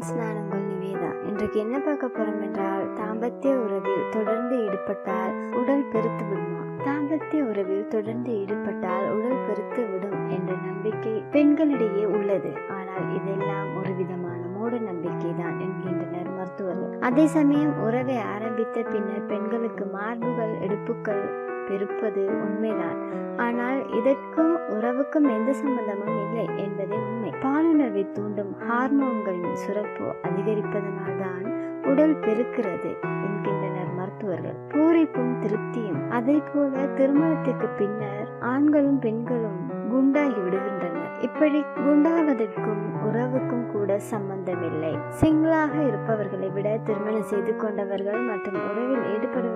Friends நான் உங்கள் நிவேதா இன்றைக்கு என்ன பார்க்க போகிறோம் என்றால் தாம்பத்திய உறவில் தொடர்ந்து ஈடுபட்டால் உடல் பெருத்து விடுமா? தாம்பத்திய உறவில் தொடர்ந்து ஈடுபட்டால் உடல் பெருத்து விடும் என்ற நம்பிக்கை பெண்களிடையே உள்ளது. ஆனால் இதெல்லாம் ஒரு விதமான மூட நம்பிக்கை தான் என்கின்றனர் மருத்துவர்கள். அதே சமயம் உறவை ஆரம்பித்த பின்னர் பெண்களுக்கு மார்புகள் இடுப்புகள் வெறுப்பது உண்மைதான். ஆனால் இதற்கும் உறவுக்கும் எந்த சம்பந்தமும் இல்லை என்பதே உண்மை. பாலுணர்வை தூண்டும் ஹார்மோன்களின் சுரப்பு அதிகரிப்பதனால்தான் உடல் பெருக்கிறது என்கின்றனர் மருத்துவர்கள். பூரிப்பும் திருப்தியும் அதை போல திருமணத்திற்கு பின்னர் ஆண்களும் பெண்களும் குண்டாகி விடுகின்றனர். இப்படி குண்டாவதற்கும் உறவுக்கும் கூட சம்பந்தமில்லை. சிங்களாக இருப்பவர்களை விட திருமணம் செய்து கொண்டவர்கள் மற்றும் உறவில் ஈடுபடும்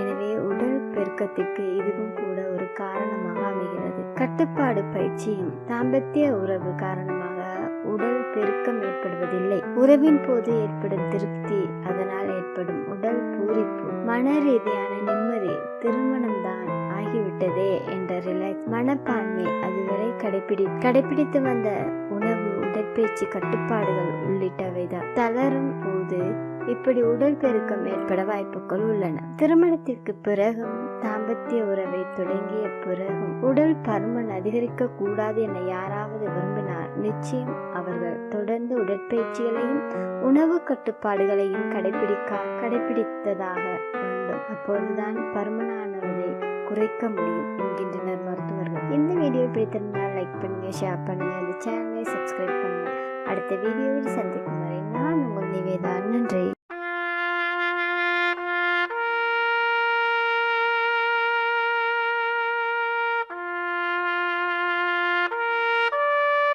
எனவே உடல் பெருக்கத்திற்கு இதுவும் கூட ஒரு காரணமாக அமைகிறது. கட்டுப்பாடு பயிற்சியும் தாம்பத்திய உறவு காரணமாக உடல் பெருக்கம் ஏற்படுவதில்லை. உறவின் போது ஏற்படும் திருப்தி அதனால் ஏற்படும் உடல் பூரிப்பு மன ரீதியான நிம்மதி திருமணம்தான் ஆகிவிட்டதே என்ற ரிலாக்ஸ் மனப்பான்மை அதுவரை கடைபிடி கடைபிடித்து வந்த உணவு உடற்பயிற்சி கட்டுப்பாடுகள் உள்ளிட்டவைதான் தளரும் போது இப்படி உடல் பெருக்கம் ஏற்பட வாய்ப்புகள் உள்ளன. திருமணத்திற்கு பிறகும் தாம்பத்திய உறவை தொடங்கிய பிறகும் உடல் பருமன் அதிகரிக்க கூடாது என யாராவது விரும்பினால் நிச்சயம் அவர்கள் தொடர்ந்து உடற்பயிற்சிகளையும் உணவு கட்டுப்பாடுகளையும் கடைபிடிக்க கடைபிடித்ததாக வேண்டும். அப்போதுதான் பருமனானவரை குறைக்க முடியும் என்கின்றனர் மருத்துவர்கள். இந்த வீடியோ பிடித்திருந்தால் லைக் பண்ணுங்க ஷேர் பண்ணுங்க இந்த சேனலை சப்ஸ்கிரைப் பண்ணுங்க. அடுத்த வீடியோவில் சந்திக்கும் வரை நான் உங்கள் நிவேதா. நன்றி.